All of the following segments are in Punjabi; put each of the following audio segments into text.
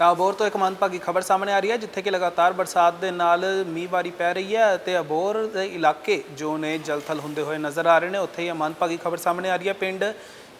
ਤਾਂ ਅਬੋਰ ਤੋਂ ਇੱਕ ਮੰਦਭਾਗੀ ਖਬਰ ਸਾਹਮਣੇ ਆ ਰਹੀ ਹੈ, ਜਿੱਥੇ ਕਿ ਲਗਾਤਾਰ ਬਰਸਾਤ ਦੇ ਨਾਲ ਮੀਂਹਵਾਰੀ ਪੈ ਰਹੀ ਹੈ ਅਤੇ ਅਬੋਹਰ ਦੇ ਇਲਾਕੇ ਜੋ ਨੇ ਜਲਥਲ ਹੁੰਦੇ ਹੋਏ ਨਜ਼ਰ ਆ ਰਹੇ ਨੇ, ਉੱਥੇ ਹੀ ਮੰਦਭਾਗੀ ਖਬਰ ਸਾਹਮਣੇ ਆ ਰਹੀ ਹੈ ਪਿੰਡ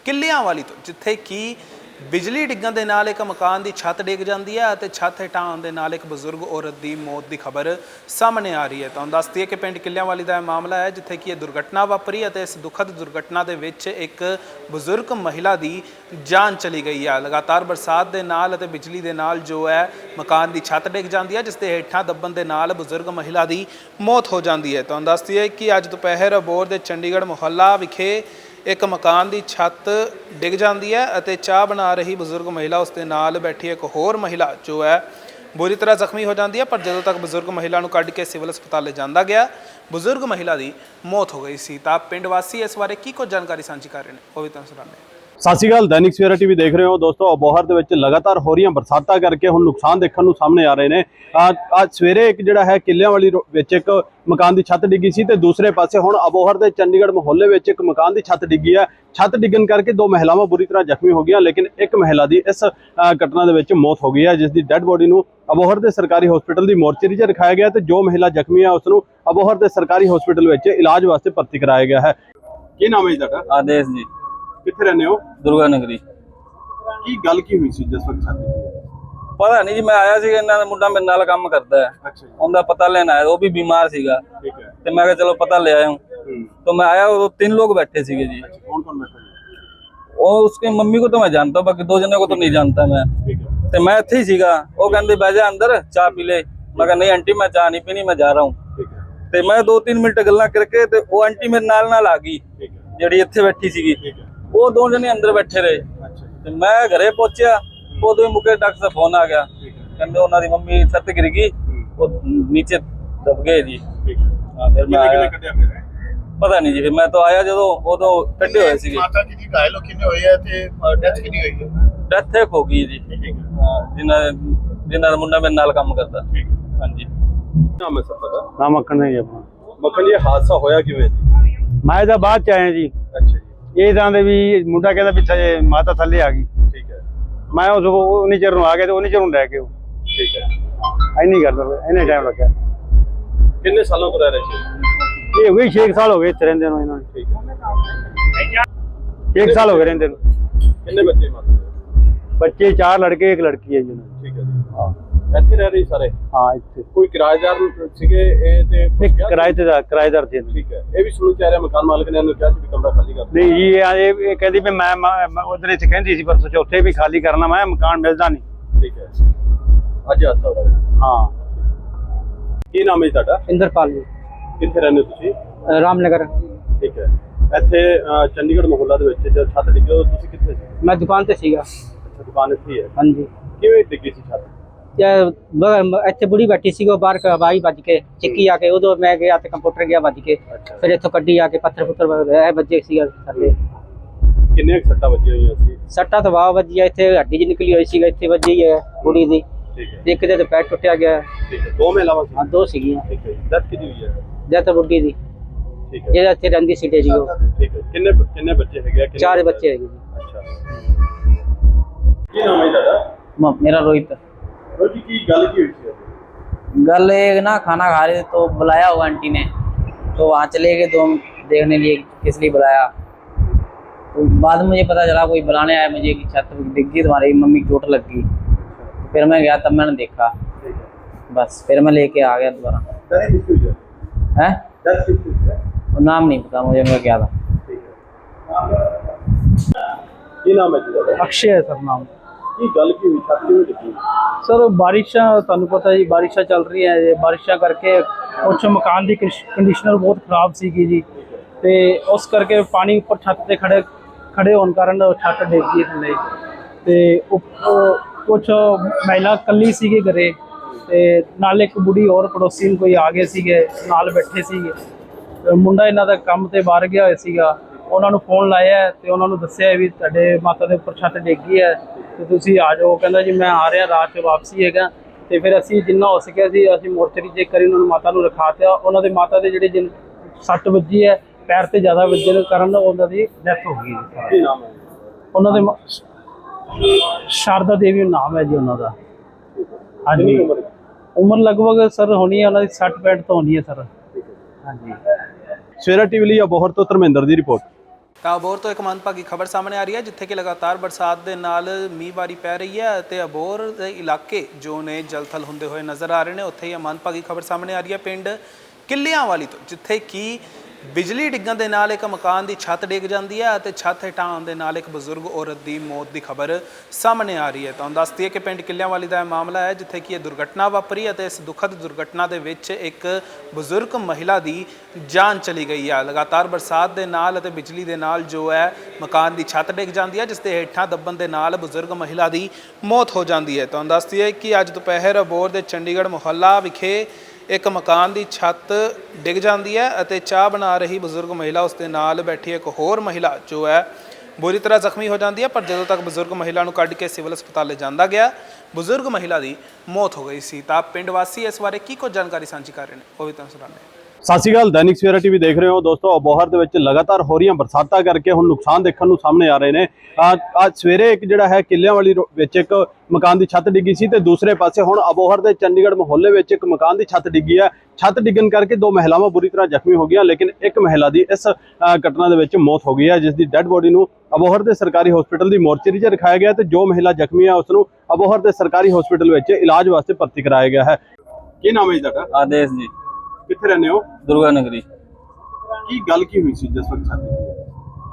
ਕਿੱਲਿਆਂ ਵਾਲੀ ਤੋਂ, ਜਿੱਥੇ ਕਿ ਬਿਜਲੀ ਡਿੱਗਣ ਦੇ ਨਾਲ ਇੱਕ ਮਕਾਨ ਦੀ ਛੱਤ ਡਿੱਗ ਜਾਂਦੀ ਹੈ ਅਤੇ ਛੱਤ ਹੇਠਾਂ ਆਉਣ ਦੇ ਨਾਲ ਇੱਕ ਬਜ਼ੁਰਗ ਔਰਤ ਦੀ ਮੌਤ ਦੀ ਖਬਰ ਸਾਹਮਣੇ ਆ ਰਹੀ ਹੈ। ਤੁਹਾਨੂੰ ਦੱਸਦੀ ਹੈ ਕਿ ਪਿੰਡ ਕਿੱਲਿਆਂ ਵਾਲੀ ਦਾ ਇਹ ਮਾਮਲਾ ਹੈ, ਜਿੱਥੇ ਕਿ ਇਹ ਦੁਰਘਟਨਾ ਵਾਪਰੀ ਅਤੇ ਇਸ ਦੁਖਦ ਦੁਰਘਟਨਾ ਦੇ ਵਿੱਚ ਇੱਕ ਬਜ਼ੁਰਗ ਮਹਿਲਾ ਦੀ ਜਾਨ ਚਲੀ ਗਈ ਹੈ। ਲਗਾਤਾਰ ਬਰਸਾਤ ਦੇ ਨਾਲ ਅਤੇ ਬਿਜਲੀ ਦੇ ਨਾਲ ਜੋ ਹੈ, ਮਕਾਨ ਦੀ ਛੱਤ ਡਿੱਗ ਜਾਂਦੀ ਹੈ, ਜਿਸ ਦੇ ਹੇਠਾਂ ਦੱਬਣ ਦੇ ਨਾਲ ਬਜ਼ੁਰਗ ਮਹਿਲਾ ਦੀ ਮੌਤ ਹੋ ਜਾਂਦੀ ਹੈ। ਤੁਹਾਨੂੰ ਦੱਸਦੀ ਹੈ ਕਿ ਅੱਜ ਦੁਪਹਿਰ ਅਬੋਹਰ ਦੇ ਚੰਡੀਗੜ੍ਹ ਮੁਹੱਲਾ ਵਿਖੇ ਇੱਕ ਮਕਾਨ ਦੀ ਛੱਤ ਡਿੱਗ ਜਾਂਦੀ ਹੈ ਅਤੇ ਚਾਹ ਬਣਾ ਰਹੀ ਬਜ਼ੁਰਗ ਮਹਿਲਾ ਉਸ ਦੇ ਨਾਲ ਬੈਠੀ ਇੱਕ ਹੋਰ ਮਹਿਲਾ, ਜੋ ਹੈ ਬੁਰੀ ਤਰ੍ਹਾਂ ਜ਼ਖਮੀ ਹੋ ਜਾਂਦੀ ਹੈ, ਪਰ ਜਦੋਂ ਤੱਕ ਬਜ਼ੁਰਗ ਮਹਿਲਾ ਨੂੰ ਕੱਢ ਕੇ ਸਿਵਲ ਹਸਪਤਾਲ ਲੈ ਜਾਂਦਾ ਗਿਆ, ਬਜ਼ੁਰਗ ਮਹਿਲਾ ਦੀ ਮੌਤ ਹੋ ਗਈ ਸੀ। ਤਾਂ ਪਿੰਡ ਵਾਸੀ ਇਸ ਬਾਰੇ ਕੀ ਕੁਝ ਜਾਣਕਾਰੀ ਸਾਂਝੀ ਕਰ ਰਹੇ ਨੇ? ਉਹ ਵੀ ਤੁਹਾਨੂੰ ਸੁਣਾਉਂਦੇ ਹਾਂ। ਸਤਿ ਸ਼੍ਰੀ ਅਕਾਲ, ਦੈਨਿਕ ਸਵੇਰਾ ਟੀਵੀ ਦੇਖ ਰਹੇ ਹੋ ਦੋਸਤੋ। ਅਬੋਹਰ ਦੇ ਵਿੱਚ ਲਗਾਤਾਰ ਹੋ ਰਹੀਆਂ ਬਰਸਾਤਾਂ ਕਰਕੇ ਹੁਣ ਨੁਕਸਾਨ ਦੇਖਣ ਨੂੰ ਸਾਹਮਣੇ ਆ ਰਹੇ ਨੇ। ਅੱਜ ਸਵੇਰੇ ਇੱਕ ਜਿਹੜਾ ਹੈ ਕਿੱਲਿਆਂ ਵਾਲੀ ਰੋ- ਵਿੱਚ ਇੱਕ ਮਕਾਨ ਦੀ ਛੱਤ ਡਿੱਗੀ ਸੀ ਤੇ ਦੂਸਰੇ ਪਾਸੇ ਹੁਣ ਅਬੋਹਰ ਦੇ ਚੰਡੀਗੜ੍ਹ ਮੁਹੱਲੇ ਵਿੱਚ ਇੱਕ ਮਕਾਨ ਦੀ ਛੱਤ ਡਿੱਗੀ ਹੈ। ਛੱਤ ਡਿੱਗਣ ਕਰਕੇ ਦੋ ਮਹਿਲਾਵਾਂ ਬੁਰੀ ਤਰ੍ਹਾਂ ਜ਼ਖਮੀ ਹੋ ਗਈਆਂ, ਲੇਕਿਨ ਇੱਕ ਮਹਿਲਾ ਦੀ ਇਸ ਘਟਨਾ ਦੇ ਵਿੱਚ ਮੌਤ ਹੋ ਗਈ ਹੈ, ਜਿਸ ਦੀ ਡੈੱਡ ਬੋਡੀ ਨੂੰ ਅਬੋਹਰ ਦੇ ਸਰਕਾਰੀ ਹਸਪੀਟਲ ਦੀ ਮੋਰਚਰੀ 'ਚ ਰਖਾਇਆ ਗਿਆ ਤੇ ਜੋ ਮਹਿਲਾ ਜ਼ਖਮੀ ਹੈ ਉਸ ਨੂੰ ਅਬੋਹਰ ਦੇ ਸਰਕਾਰੀ ਹਸਪੀਟਲ ਵਿੱਚ ਇਲਾਜ ਵਾਸਤੇ ਭਰਤੀ ਕਰਾਇਆ ਗਿਆ ਹੈ। ਕੀ ਨਾਮ ਹੈ ਜੀ ਤੁਹਾਡਾ? ਆਦੇਸ਼ ਜੀ। ਕਿੱਥੇ ਰਹਿੰਦੇ ਹੋ ਦੁਰਗਾ ਨਗਰੀ ਕੀ ਗੱਲ ਕੀ ਹੋਈ ਸੀ ਜਿਸ ਵਕਤ ਛੱਤ ਡਿੱਗੀ ਪਤਾ ਨਹੀਂ ਜੀ ਮੈਂ ਆਇਆ ਸੀ ਇਹਨਾਂ ਦਾ ਮੁੰਡਾ ਮੇਰੇ ਨਾਲ ਕੰਮ ਕਰਦਾ ਹੈ ਅੱਛਾ ਜੀ ਉਹਦਾ ਪਤਾ ਲੈਣ ਆਇਆ ਉਹ ਵੀ ਬਿਮਾਰ ਸੀਗਾ ਠੀਕ ਹੈ ਤੇ ਮੈਂ ਕਿਹਾ ਚਲੋ ਪਤਾ ले आया हूँ हम्म, तो मैं आया वो तीन लोग बैठे सीगे जी कौन कौन बैठा है और उसके मम्मी को तो मैं जानता हूँ बाकी दो जने को तो नहीं जानता मैं ठीक है ਤੇ ਮੈਂ ਇੱਥੇ ਹੀ ਸੀਗਾ ਉਹ ਕਹਿੰਦੇ ਬਹਿ ਜਾ ਅੰਦਰ ਚਾਹ ਪੀ ਲੈ ਮੈਂ ਕਿਹਾ ਨਹੀਂ ਆਂਟੀ ਮੈਂ ਚਾਹ ਨਹੀਂ ਪੀਣੀ ਮੈਂ ਜਾ ਰਹਾ ਹੂੰ ठीक है ਤੇ ਮੈਂ 2-3 ਮਿੰਟ ਗੱਲਾਂ ਕਰਕੇ ਤੇ ਉਹ ਆਂਟੀ ਮੇਰੇ ਨਾਲ ਨਾਲ ਆ ਗਈ ठीक है ਜਿਹੜੀ ਇੱਥੇ ਬੈਠੀ ਸੀਗੀ ठीक है ਉਹ ਦੋ ਜਣੇ ਅੰਦਰ ਬੈਠੇ ਰਹੇ। ਤੇ ਮੈਂ ਘਰੇ ਪਹੁੰਚਿਆ ਉਦੋਂ ਹੀ ਮੁਕੇ ਡਾਕਟਰ ਦਾ ਫੋਨ ਆ ਗਿਆ। ਕਹਿੰਦੇ ਉਹਨਾਂ ਦੀ ਮੰਮੀ ਛੱਤ ਗਿਰ ਗਈ ਉਹ ਨੀਚੇ ਦਬ ਗਏ ਜੀ। ਫਿਰ ਪਤਾ ਨਹੀਂ ਜੀ ਫਿਰ ਮੈਂ ਤਾਂ ਆਇਆ ਜਦੋਂ ਉਦੋਂ ਕੱਢੇ ਹੋਏ ਸੀਗੇ। ਮਾਤਾ ਜੀ ਦੀ ਘਾਇਲ ਹੋ ਕਿੰਨੇ ਹੋਏ ਆ ਤੇ ਡੈਥ ਕਿੰਨੀ ਹੋਈ ਹੈ? ਡੈਥ ਹੋ ਗਈ ਜੀ। ਜਿਨ੍ਹਾਂ ਜਿਨ੍ਹਾਂ ਦਾ ਮੁੰਡਾ ਮੇਰੇ ਨਾਲ ਕੰਮ ਕਰਦਾ। ਹਾਂਜੀ। ਨਾਮ ਹੈ ਸਰ ਦਾ ਨਾਮ ਮੱਖਣ ਜੀ ਆਪਣਾ। ਜੀ ਹਾਦਸਾ ਹੋਇਆ ਕਿਵੇਂ ਮੈਂ ਤਾਂ ਬਾਅਦ ਚ ਆਇਆ ਜੀ। ਅੱਛਾ ਇਹ ਤਾਂ ਦੇ ਵੀ ਮੁੰਡਾ ਕਹਿੰਦਾ ਪਿੱਛੇ ਮਾਤਾ ਥੱਲੇ ਆ ਗਈ। ਠੀਕ ਹੈ। ਮੈਂ ਉਸ ਉਹਨੀ ਚਿਰ ਨੂੰ ਆ ਗਿਆ ਤੇ ਉਹਨੀ ਚਿਰ ਨੂੰ ਲੈ ਕੇ ਉਹ। ਠੀਕ ਹੈ। ਐਨੀ ਗੱਲ ਐਨੇ ਟਾਈਮ ਲੱਗਿਆ। ਕਿੰਨੇ ਸਾਲਾਂ ਤੋਂ ਰਹੇ ਸੀ? ਇਹ ਹੋ 6 ਸਾਲ ਹੋ ਗਏ ਇੱਥੇ ਰਹਿੰਦੇ ਨੂੰ ਇਹਨਾਂ ਨੂੰ। ਠੀਕ ਹੈ। 6 ਸਾਲ ਹੋ ਗਏ ਰਹਿੰਦੇ ਨੂੰ। ਕਿੰਨੇ ਬੱਚੇ ਮਾਤਾ ਬੱਚੇ ਚਾਰ ਲੜਕੇ ਇੱਕ ਲੜਕੀ ਹੈ ਜੀ ਠੀਕ ਹੈ ਹਾਂ। ਇੱਥੇ ਰਹਿ ਰਹੇ ਸਾਰੇ? ਹਾਂ ਇੱਥੇ। ਕੋਈ ਕਿਰਾਏਦਾਰ ਸੀਗੇ ਇਹ ਤੇ ਇੱਕ ਕਿਰਾਏ ਤੇ ਦਾ ਕਿਰਾਏਦਾਰ ਸੀ ਇਹਨਾਂ ਦੇ। ਠੀਕ ਹੈ। ਇਹ ਵੀ ਸੁਣਨ ਚ ਆ ਰਿਹਾ ਮਕਾਨ ਮਾਲਕ ਨੇ ਇਹਨੂੰ ਕਿਹਾ ਸੀ ਵੀ ਕਮਰਾ ਖਾਲੀ ਕਰ ਦਿਓ। ਨਹੀਂ ਜੀ ਇਹ ਇਹ ਕਹਿੰਦੀ ਵੀ ਮੈਂ ਉਧਰ ਇੱਥੇ ਕਹਿੰਦੀ ਸੀ ਪਰ ਚੌਥੇ ਵੀ ਖਾਲੀ ਕਰਨਾ ਮੈਂ ਕਿਹਾ ਮਕਾਨ ਮਿਲਦਾ ਨਹੀਂ। ਠੀਕ ਹੈ। ਅੱਜ ਹਾਦਸਾ ਹੋਇਆ ਹਾਂ। ਕੀ ਨਾਮ ਹੈ ਜੀ ਤੁਹਾਡਾ? ਇੰਦਰਪਾਲ ਜੀ। ਕਿੱਥੇ ਰਹਿੰਦੇ ਹੋ ਤੁਸੀਂ? ਰਾਮਨਗਰ। ਠੀਕ ਹੈ। ਇੱਥੇ ਚੰਡੀਗੜ੍ਹ ਮੁਹੱਲਾ ਦੇ ਵਿੱਚ ਜਦ ਛੱਤ ਡਿੱਗੀ ਤੁਸੀਂ ਕਿੱਥੇ ਸੀ? ਮੈਂ ਦੁਕਾਨ ਤੇ ਸੀਗਾ। ਅੱਛਾ ਦੁਕਾਨ ਇੱਥੇ ਹੀ ਹੈ। ਹਾਂਜੀ। ਕਿਵੇਂ ਡਿੱਗੀ ਸੀ ਛੱਤ? ਇੱਥੇ ਬੁੜੀ ਬੈਠੀ ਸੀ ਉਹ ਬਾਹਰ ਆਵਾਜ਼ ਵੱਜ ਕੇ ਚਿੱਕੀ ਆ ਕੇ ਉਦੋਂ ਮੈਂ ਗਿਆ ਤੇ ਕੰਪਿਊਟਰ ਗਿਆ ਵੱਜ ਕੇ ਫਿਰ ਇੱਥੋਂ ਕੱਢੀ ਆ ਕੇ ਪੱਥਰ ਪੁੱਤਰ ਐ ਵੱਜੇ ਸੀਗਾ ਸਾਡੇ ਕਿੰਨੇ ਸੱਟਾਂ ਵੱਜੀਆਂ ਹੋਈਆਂ ਸੀ ਸੱਟਾਂ ਤਾਂ ਵਾਹ ਵੱਜੀਆਂ ਇੱਥੇ ਹੱਡੀ ਜੀ ਨਿਕਲੀ ਹੋਈ ਸੀਗਾ ਇੱਥੇ ਵੱਜੀ ਹੈ ਬੁੜੀ ਦੀ ਇੱਕ ਦੇ ਪੈਰ ਟੁੱਟਿਆ ਗਿਆ ਦੋ ਮੇ ਇਲਾਵਾ ਹਾਂ ਦੋ ਸੀਗੀਆਂ ਠੀਕ ਹੈ ਦਸ ਕਿਦੀ ਹੋਈ ਹੈ ਜਾਂ ਤਾਂ ਬੁੱਢੀ ਦੀ ਠੀਕ ਹੈ ਜਿਹੜਾ ਇੱਥੇ ਰਹਿੰਦੀ ਸੀ ਜੀ ਉਹ ਠੀਕ ਹੈ ਕਿੰਨੇ ਕਿੰਨੇ ਬੱਚੇ ਹੈਗੇ ਚਾਰ ਬੱਚੇ ਹੈਗੇ ਜੀ ਅੱਛਾ ਕੀ ਨਾਮ ਹੈ ਤੁਹਾਡਾ ਮੇਰਾ ਰੋਹਿਤ गल ना खाना खा रहे थे तो बुलाया होगा आंटी ने। तो वहाँ चले गए तो हम देखने लिए किस लिए बुलाया। तो बाद में मुझे पता चला कोई बुलाने आया मुझे कि छत दिख गई तुम्हारी मम्मी चोट लग गई। तो फिर मैं गया तब मैंने देखा। बस फिर मैं लेके आ गया दोबारा। है? नाम नहीं पता मुझे मैं क्या था। नाम है? अक्षय है सर नाम। ਸਰ ਕੀ ਗੱਲ ਕੀ ਹੋਈ? ਛੱਤ ਕਿਵੇਂ ਡਿੱਗੀ? ਸਰ, ਬਾਰਿਸ਼ਾਂ, ਤੁਹਾਨੂੰ ਪਤਾ ਜੀ, ਬਾਰਿਸ਼ਾਂ ਚੱਲ ਰਹੀਆਂ ਜੀ, ਬਾਰਿਸ਼ਾਂ ਕਰਕੇ ਕੁਛ ਮਕਾਨ ਦੀ ਕੰਡੀਸ਼ਨਰ ਬਹੁਤ ਖਰਾਬ ਸੀਗੀ ਜੀ। ਤੇ ਉਸ ਕਰਕੇ ਪਾਣੀ ਉੱਪਰ ਛੱਤ ਤੇ ਖੜੇ ਖੜੇ ਹੋਣ ਕਾਰਨ ਛੱਤ ਡਿੱਗ ਗਈ ਥੱਲੇ। ਤੇ ਉੱਪਰ ਕੁਛ ਮਹਿਲਾ ਕੱਲੀ ਸੀਗੀ ਘਰੇ, ਤੇ ਨਾਲ ਇੱਕ ਬੁੜੀ ਹੋਰ ਪੜੋਸੀ ਕੋਈ ਆ ਗਏ ਸੀਗੇ, ਨਾਲ ਬੈਠੇ ਸੀਗੇ। ਮੁੰਡਾ ਇਹਨਾਂ ਦਾ ਕੰਮ ਤੇ ਬਾਹਰ ਗਿਆ ਹੋਇਆ ਸੀਗਾ। ਉਹਨਾਂ ਨੂੰ ਫੋਨ ਲਾਇਆ ਤੇ ਉਹਨਾਂ ਨੂੰ ਦੱਸਿਆ ਵੀ ਤੁਹਾਡੇ ਮਾਤਾ ਦੇ ਉੱਪਰ ਛੱਤ ਡਿੱਗੀ ਹੈ ਤੇ ਤੁਸੀਂ ਆ ਜਾਓ। ਕਹਿੰਦਾ ਜੀ ਮੈਂ ਆ ਰਿਹਾ ਰਾਤ 'ਚ ਵਾਪਸੀ ਹੈਗਾ। ਤੇ ਫਿਰ ਅਸੀਂ ਜਿੰਨਾ ਹੋ ਸਕਿਆ ਸੀ ਅਸੀਂ ਮੋਰਚਰੀ ਚੈੱਕ ਕਰੀ ਉਹਨਾਂ ਨੂੰ ਮਾਤਾ ਨੂੰ ਰਖਾ ਤਿਆ ਉਹਨਾਂ ਦੇ ਮਾਤਾ ਦੇ ਜਿਹੜੇ ਜਿਨ ਸੱਟ ਵੱਜੀ ਹੈ ਪੈਰ ਤੇ ਜ਼ਿਆਦਾ ਵੱਜਣ ਕਾਰਨ ਉਹਨਾਂ ਦੀ ਡੈਥ ਹੋ ਗਈ ਜੀ। ਕੀ ਨਾਮ ਹੈ ਉਹਨਾਂ ਦੇ ਸ਼ਾਰਦਾ ਦੇਵੀ ਨਾਮ ਹੈ ਜੀ ਉਹਨਾਂ ਦਾ। ਹਾਂਜੀ। ਉਮਰ ਲਗਭਗ ਸਰ ਹੋਣੀ ਹੈ ਉਹਨਾਂ ਦੀ 60 65 ਤੋਂ ਹੋਣੀ ਹੈ ਸਰ। ਹਾਂਜੀ। ਸਵੇਰਾ ਟੀਵੀ ਲਈ ਅਬੋਹਰ ਤੋਂ ਧਰਮਿੰਦਰ ਦੀ ਰਿਪੋਰਟ। ਤਾਂ ਅਬੋਰ ਤੋਂ ਇੱਕ ਮੰਦਭਾਗੀ ਖਬਰ ਸਾਹਮਣੇ ਆ ਰਹੀ ਹੈ, ਜਿੱਥੇ ਕਿ ਲਗਾਤਾਰ ਬਰਸਾਤ ਦੇ ਨਾਲ ਮੀਂਹਬਾਰੀ ਪੈ ਰਹੀ ਹੈ ਅਤੇ ਅਬੋਰ ਦੇ ਇਲਾਕੇ ਜੋ ਨੇ ਜਲਥਲ ਹੁੰਦੇ ਹੋਏ ਨਜ਼ਰ ਆ ਰਹੇ ਨੇ, ਉੱਥੇ ਹੀ ਇਹ ਮੰਦਭਾਗੀ ਖਬਰ ਸਾਹਮਣੇ ਆ ਰਹੀ ਹੈ ਪਿੰਡ ਕਿੱਲਿਆਂ ਵਾਲੀ ਤੋਂ, ਜਿੱਥੇ ਕਿ ਬਿਜਲੀ ਡਿੱਗਣ ਦੇ ਨਾਲ ਇੱਕ ਮਕਾਨ ਦੀ ਛੱਤ ਡਿੱਗ ਜਾਂਦੀ ਹੈ ਅਤੇ ਛੱਤ ਹੇਠਾਂ ਆਉਣ ਦੇ ਨਾਲ ਇੱਕ ਬਜ਼ੁਰਗ ਔਰਤ ਦੀ ਮੌਤ ਦੀ ਖਬਰ ਸਾਹਮਣੇ ਆ ਰਹੀ ਹੈ। ਤੁਹਾਨੂੰ ਦੱਸਦੀ ਹੈ ਕਿ ਪਿੰਡ ਕਿੱਲਿਆਂਵਾਲੀ ਦਾ ਇਹ ਮਾਮਲਾ ਹੈ, ਜਿੱਥੇ ਕਿ ਇਹ ਦੁਰਘਟਨਾ ਵਾਪਰੀ ਅਤੇ ਇਸ ਦੁਖਦ ਦੁਰਘਟਨਾ ਦੇ ਵਿੱਚ ਇੱਕ ਬਜ਼ੁਰਗ ਮਹਿਲਾ ਦੀ ਜਾਨ ਚਲੀ ਗਈ ਹੈ। ਲਗਾਤਾਰ ਬਰਸਾਤ ਦੇ ਨਾਲ ਅਤੇ ਬਿਜਲੀ ਦੇ ਨਾਲ ਜੋ ਹੈ, ਮਕਾਨ ਦੀ ਛੱਤ ਡਿੱਗ ਜਾਂਦੀ ਹੈ, ਜਿਸ ਦੇ ਹੇਠਾਂ ਦੱਬਣ ਦੇ ਨਾਲ ਬਜ਼ੁਰਗ ਮਹਿਲਾ ਦੀ ਮੌਤ ਹੋ ਜਾਂਦੀ ਹੈ। ਤੁਹਾਨੂੰ ਦੱਸਦੀ ਹੈ ਕਿ ਅੱਜ ਦੁਪਹਿਰ ਅਬੋਹਰ ਦੇ ਚੰਡੀਗੜ੍ਹ ਮੁਹੱਲਾ ਵਿਖੇ ਇੱਕ ਮਕਾਨ ਦੀ ਛੱਤ ਡਿੱਗ ਜਾਂਦੀ ਹੈ ਅਤੇ ਚਾਹ ਬਣਾ ਰਹੀ ਬਜ਼ੁਰਗ ਮਹਿਲਾ ਉਸ ਦੇ ਨਾਲ ਬੈਠੀ ਇੱਕ ਹੋਰ ਮਹਿਲਾ ਜੋ ਹੈ ਬੁਰੀ ਤਰ੍ਹਾਂ ਜ਼ਖਮੀ ਹੋ ਜਾਂਦੀ ਹੈ, ਪਰ ਜਦੋਂ ਤੱਕ ਬਜ਼ੁਰਗ ਮਹਿਲਾ ਨੂੰ ਕੱਢ ਕੇ ਸਿਵਲ ਹਸਪਤਾਲ ਲੈ ਜਾਂਦਾ ਗਿਆ, ਬਜ਼ੁਰਗ ਮਹਿਲਾ ਦੀ ਮੌਤ ਹੋ ਗਈ ਸੀ। ਤਾਂ ਪਿੰਡ ਵਾਸੀ ਇਸ ਬਾਰੇ ਕੀ ਕੁਝ ਜਾਣਕਾਰੀ ਸਾਂਝੀ ਕਰ ਰਹੇ ਨੇ? ਉਹ ਵੀ ਤੁਹਾਨੂੰ ਸੁਣਾਉਂਦੇ ਹਾਂ। ਸਤਿ ਸ਼੍ਰੀ ਅਕਾਲ, ਦੈਨਿਕ ਸਵੇਰਾ ਟੀਵੀ ਦੇਖ ਰਹੇ ਹੋ। ਦੋਸਤੋ, ਅਬੋਹਰ ਦੇ ਵਿੱਚ ਲਗਾਤਾਰ ਹੋ ਰਹੀਆਂ ਬਰਸਾਤਾਂ ਕਰਕੇ ਹੁਣ ਨੁਕਸਾਨ ਦੇਖਣ ਨੂੰ ਸਾਹਮਣੇ ਆ ਰਹੇ ਨੇ। ਅੱਜ ਸਵੇਰੇ ਇੱਕ ਜਿਹੜਾ ਹੈ ਕਿੱਲਿਆਂ ਵਾਲੀ ਰੋ- ਵਿੱਚ ਇੱਕ ਮਕਾਨ ਦੀ ਛੱਤ ਡਿੱਗੀ ਸੀ ਤੇ ਦੂਸਰੇ ਪਾਸੇ ਹੁਣ ਅਬੋਹਰ ਦੇ ਚੰਡੀਗੜ੍ਹ ਮੁਹੱਲੇ ਵਿੱਚ ਇੱਕ ਮਕਾਨ ਦੀ ਛੱਤ ਡਿੱਗੀ ਹੈ। ਛੱਤ ਡਿੱਗਣ ਕਰਕੇ ਦੋ ਮਹਿਲਾਵਾਂ ਬੁਰੀ ਤਰ੍ਹਾਂ ਜ਼ਖਮੀ ਹੋ ਗਈਆਂ, ਲੇਕਿਨ ਇੱਕ ਮਹਿਲਾ ਦੀ ਇਸ ਘਟਨਾ ਦੇ ਵਿੱਚ ਮੌਤ ਹੋ ਗਈ ਹੈ, ਜਿਸ ਦੀ ਡੈੱਡ ਬੋਡੀ ਨੂੰ ਅਬੋਹਰ ਦੇ ਸਰਕਾਰੀ ਹਸਪੀਟਲ ਦੀ ਮੋਰਚਰੀ 'ਚ ਰਖਾਇਆ ਗਿਆ ਤੇ ਜੋ ਮਹਿਲਾ ਜ਼ਖਮੀ ਹੈ ਉਸ ਨੂੰ ਅਬੋਹਰ ਦੇ ਸਰਕਾਰੀ ਹਸਪੀਟਲ ਵਿੱਚ ਇਲਾਜ ਵਾਸਤੇ ਭਰਤੀ ਕਰਾਇਆ ਗਿਆ ਹੈ। ਕੀ ਨਾਮ ਹੈ ਜੀ ਤੁਹਾਡਾ? ਆਦੇਸ਼ ਜੀ। ਕਿੱਥੇ ਰਹਿੰਦੇ ਹੋ ਦੁਰਗਾ ਨਗਰੀ ਕੀ ਗੱਲ ਕੀ ਹੋਈ ਸੀ ਜਿਸ ਵਕਤ ਛੱਤ ਡਿੱਗੀ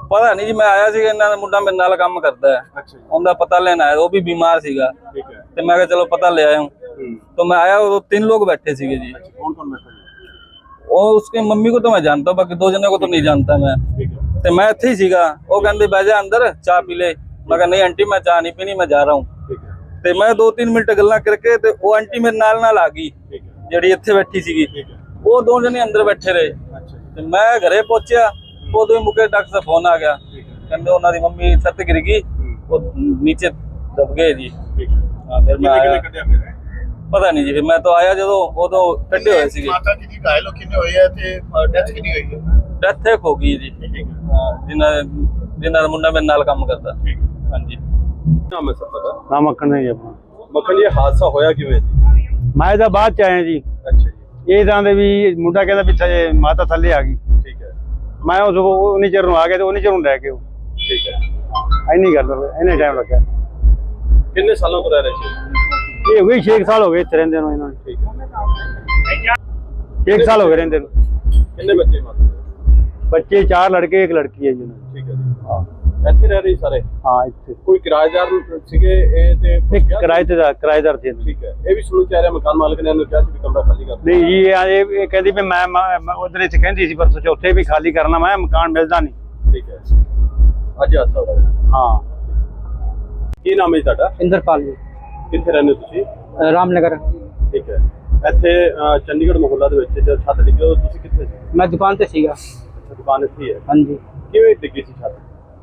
ਪਤਾ ਨਹੀਂ ਜੀ ਮੈਂ ਆਇਆ ਸੀ ਇਹਨਾਂ ਦਾ ਮੁੰਡਾ ਮੇਰੇ ਨਾਲ ਕੰਮ ਕਰਦਾ ਹੈ ਅੱਛਾ ਜੀ ਉਹਦਾ ਪਤਾ ਲੈਣ ਆਇਆ ਉਹ ਵੀ ਬਿਮਾਰ ਸੀਗਾ ਠੀਕ ਹੈ ਤੇ ਮੈਂ ਕਿਹਾ ਚਲੋ ਪਤਾ ले आया हूँ हम्म, तो मैं आया वो तीन लोग बैठे सीगे जी कौन कौन बैठा है और उसके मम्मी को तो मैं जानता हूँ बाकी दो जने को तो नहीं जानता मैं ठीक है ਤੇ ਮੈਂ ਇੱਥੇ ਹੀ ਸੀਗਾ ਉਹ ਕਹਿੰਦੇ ਬਹਿ ਜਾ ਅੰਦਰ ਚਾਹ ਪੀ ਲੈ ਮੈਂ ਕਿਹਾ ਨਹੀਂ ਆਂਟੀ ਮੈਂ ਚਾਹ ਨਹੀਂ ਪੀਣੀ ਮੈਂ ਜਾ ਰਹਾ ਹੂੰ ठीक है ਤੇ ਮੈਂ 2-3 ਮਿੰਟ ਗੱਲਾਂ ਕਰਕੇ ਤੇ ਉਹ ਆਂਟੀ ਮੇਰੇ ਨਾਲ ਨਾਲ ਆ ਗਈ ठीक है ਜਿਹੜੀ ਇੱਥੇ ਬੈਠੀ ਸੀਗੀ ठीक है ਉਹ ਦੋ ਜਣੇ ਅੰਦਰ ਬੈਠੇ ਰਹੇ। ਤੇ ਮੈਂ ਘਰੇ ਪਹੁੰਚਿਆ ਉਦੋਂ ਹੀ ਮੁਕੇ ਡਾਕਟਰ ਦਾ ਫੋਨ ਆ ਗਿਆ। ਕਹਿੰਦੇ ਉਹਨਾਂ ਦੀ ਮੰਮੀ ਛੱਤ ਗਿਰ ਗਈ ਉਹ ਨੀਚੇ ਦਬ ਗਏ ਜੀ। ਪਤਾ ਨਹੀਂ ਜੀ ਫਿਰ ਮੈਂ ਤਾਂ ਆਇਆ ਜਦੋਂ ਉਦੋਂ ਕੱਢੇ ਹੋਏ ਸੀਗੇ। ਮਾਤਾ ਜੀ ਦੀ ਘਾਇਲ ਕਿੰਨੇ ਹੋਏ ਆ ਤੇ ਡੈਥ ਕਿੰਨੀ ਹੋਈ ਹੈ? ਡੈਥ ਇੱਕ ਹੋ ਗਈ ਜੀ। ਜਿਨ੍ਹਾਂ ਜਿਨ੍ਹਾਂ ਦਾ ਮੁੰਡਾ ਮੇਰੇ ਨਾਲ ਕੰਮ ਕਰਦਾ। ਹਾਂਜੀ। ਨਾਮ ਹੈ ਸਰ ਪਤਾ ਨਾਮ ਮੱਖਣ ਹੈ ਜੀ ਆਪਣਾ। ਮੱਖਣ ਹਾਦਸਾ ਹੋਇਆ ਕਿਵੇਂ ਮੈਂ ਤਾਂ ਬਾਅਦ ਚ ਆਇਆ ਜੀ। ਅੱਛਾ ਇਹ ਤਾਂ ਦੇ ਵੀ ਮੁੰਡਾ ਕਹਿੰਦਾ ਪਿੱਛੇ ਮਾਤਾ ਥੱਲੇ ਆ ਗਈ। ਮੈਂ ਉਸ ਉਹਨੀ ਚਿਰ ਨੂੰ ਆ ਗਿਆ ਤੇ ਉਹਨੀ ਚਿਰ ਨੂੰ ਲੈ ਕੇ ਉਹ ਠੀਕ ਹੈ। ਐਨੀ ਗੱਲ ਐਨੇ ਟਾਈਮ ਲੱਗਿਆ। ਕਿੰਨੇ ਸਾਲਾਂ ਤੋਂ ਰਹਿ ਰਹੇ ਸੀ? ਇਹ ਹੋ 6 ਸਾਲ ਹੋ ਗਏ ਇੱਥੇ ਰਹਿੰਦੇ ਨੂੰ ਇਹਨਾਂ ਨੂੰ। ਠੀਕ ਹੈ। 6 ਸਾਲ ਹੋ ਗਏ ਰਹਿੰਦੇ ਨੂੰ। ਕਿੰਨੇ ਬੱਚੇ ਬੱਚੇ ਚਾਰ ਲੜਕੇ ਇੱਕ ਲੜਕੀ ਹੈ ਜੀ ਠੀਕ ਹੈ ਹਾਂ। ਇੱਥੇ ਰਹਿ ਰਹੇ ਸਾਰੇ? ਹਾਂ ਇੱਥੇ। ਕੋਈ ਕਿਰਾਏਦਾਰ ਸੀਗੇ ਇਹ ਤੇ ਇੱਕ ਕਿਰਾਏ ਤੇ ਦਾ ਕਿਰਾਏਦਾਰ ਸੀ ਇਹਨਾਂ। ਦੇ। ਠੀਕ ਹੈ। ਇਹ ਵੀ ਸੁਣਨ ਚ ਆ ਰਿਹਾ ਮਕਾਨ ਮਾਲਕ ਨੇ ਇਹਨੂੰ ਕਿਹਾ ਸੀ ਵੀ ਕਮਰਾ ਖਾਲੀ ਕਰ ਦਿਓ। ਨਹੀਂ ਜੀ ਇਹ ਇਹ ਇਹ ਕਹਿੰਦੀ ਵੀ ਮੈਂ ਉਧਰ ਇੱਥੇ ਕਹਿੰਦੀ ਸੀ ਪਰਸੋਂ ਚੌਥੇ ਵੀ ਖਾਲੀ ਕਰਨਾ ਮੈਂ ਮਕਾਨ ਮਿਲਦਾ ਨਹੀਂ। ਠੀਕ ਹੈ। ਅੱਜ ਹਾਦਸਾ ਹੋਇਆ ਹਾਂ। ਕੀ ਨਾਮ ਹੈ ਜੀ ਤੁਹਾਡਾ? ਇੰਦਰਪਾਲ ਜੀ। ਕਿੱਥੇ ਰਹਿੰਦੇ ਹੋ ਤੁਸੀਂ? ਅ, ਰਾਮਨਗਰ। ਠੀਕ ਹੈ। ਇੱਥੇ ਅਹ, ਚੰਡੀਗੜ੍ਹ ਮੁਹੱਲਾ ਦੇ ਵਿੱਚ ਜਦ ਛੱਤ ਡਿੱਗੀ ਉਦੋਂ ਤੁਸੀਂ ਕਿੱਥੇ ਸੀ? ਮੈਂ ਦੁਕਾਨ ਤੇ ਸੀਗਾ। ਅੱਛਾ, ਦੁਕਾਨ ਇੱਥੇ ਹੀ ਹੈ। ਹਾਂਜੀ। ਕਿਵੇਂ ਡਿੱਗੀ ਸੀ ਛੱਤ? ਤੇ ਬ-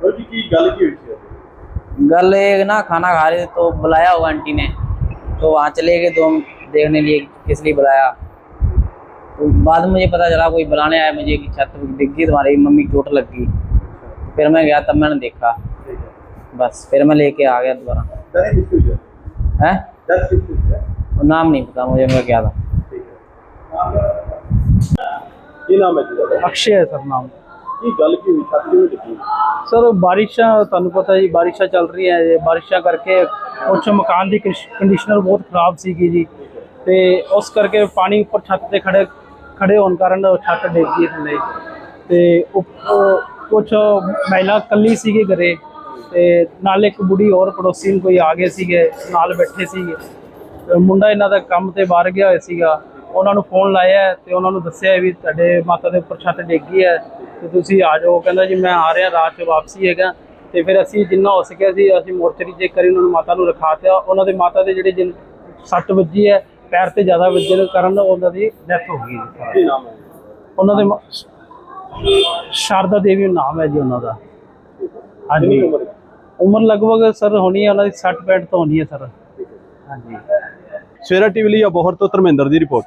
रोहित ਉਹ ਜੀ ਕੀ ਗੱਲ ਕੀ ਹੋਈ ਸੀ ਅੱਜ? गल एक ना खाना खा रहे थे तो बुलाया होगा आंटी ने तो वहाँ चले गए तो हम देखने लिए किस लिए बुलाया तो बाद में मुझे पता चला कोई बुलाने आया मुझे कि छत दिख गई तुम्हारी मम्मी की चोट लग गई फिर मैं गया तब मैंने देखा ठीक है बस फिर मैं लेके आ गया दोबारा दस किसकी हुई है है दस किसकी हुई है वो नाम नहीं पता मुझे मैं क्या था ਠੀਕ ਹੈ ਕੀ ਨਾਮ ਹੈ ਜੀ ਤੁਹਾਡਾ ਅਕਸ਼ੇ ਹੈ ਸਰ ਨਾਮ ਕੀ ਗੱਲ ਕੀ ਹੋਈ? ਛੱਤ ਕਿਵੇਂ ਡਿੱਗੀ ਸਰ, ਬਾਰਿਸ਼ਾਂ, ਤੁਹਾਨੂੰ ਪਤਾ ਜੀ, ਬਾਰਿਸ਼ਾਂ ਚੱਲ ਰਹੀਆਂ ਹੈ, ਬਾਰਿਸ਼ਾਂ ਕਰਕੇ ਕੁਛ ਮਕਾਨ ਦੀ ਕੰਡੀਸ਼ਨਰ ਬਹੁਤ ਖਰਾਬ ਸੀਗੀ ਜੀ। ਤੇ ਉਸ ਕਰਕੇ ਪਾਣੀ ਉੱਪਰ ਛੱਤ ਤੇ ਖੜੇ ਖੜੇ ਹੋਣ ਕਾਰਨ ਛੱਤ ਡਿੱਗ ਗਈ ਥੱਲੇ। ਤੇ ਉੱਪਰ ਕੁਛ ਮਹਿਲਾ ਕੱਲੀ ਸੀਗੀ ਘਰੇ, ਤੇ ਨਾਲ ਇੱਕ ਬੁੜੀ ਹੋਰ ਪੜੋਸੀ ਨੂੰ ਕੋਈ ਆ ਗਏ ਸੀਗੇ, ਨਾਲ ਬੈਠੇ ਸੀਗੇ। ਮੁੰਡਾ ਇਹਨਾਂ ਦਾ ਕੰਮ ਤੇ ਬਾਹਰ ਗਿਆ ਹੋਇਆ ਸੀਗਾ। ਉਹਨਾਂ ਨੂੰ ਫੋਨ ਲਾਇਆ ਤੇ ਉਹਨਾਂ ਨੂੰ ਦੱਸਿਆ ਵੀ ਤੁਹਾਡੇ ਮਾਤਾ ਦੇ ਉੱਪਰ ਛੱਤ ਡਿੱਗ ਹੈ ਤੇ ਤੁਸੀਂ ਆ ਜਾਓ। ਕਹਿੰਦਾ ਜੀ ਮੈਂ ਆ ਰਿਹਾ ਰਾਤ 'ਚ ਵਾਪਸੀ ਹੈਗਾ। ਤੇ ਫਿਰ ਅਸੀਂ ਜਿੰਨਾ ਹੋ ਸਕਿਆ ਸੀ ਅਸੀਂ ਮੋਰਚਰੀ ਚੈੱਕ ਕਰੀ ਉਹਨਾਂ ਨੂੰ ਮਾਤਾ ਨੂੰ ਰਖਾਤਿਆ ਉਹਨਾਂ ਦੇ ਮਾਤਾ ਦੇ ਜਿਹੜੇ ਜਿਨ ਸੱਟ ਵੱਜੀ ਹੈ ਪੈਰ ਤੇ ਜ਼ਿਆਦਾ ਵੱਜਣ ਕਾਰਨ ਉਹਨਾਂ ਦੀ ਡੈਥ ਹੋ ਗਈ। ਜੀ ਉਹਨਾਂ ਦੇ ਸ਼ਾਰਦਾ ਦੇਵੀ ਨਾਮ ਹੈ ਜੀ ਉਹਨਾਂ ਦਾ। ਹਾਂਜੀ। ਉਮਰ ਲਗਭਗ ਸਰ ਹੋਣੀ ਹੈ ਉਹਨਾਂ ਦੀ 60 65 ਤੋਂ ਹੋਣੀ ਹੈ ਸਰ। ਹਾਂਜੀ। ਸਵੇਰਾ ਟੀਵੀ ਲਈ ਅਬੋਹਰ ਤੋਂ ਧਰਮਿੰਦਰ ਦੀ ਰਿਪੋਰਟ।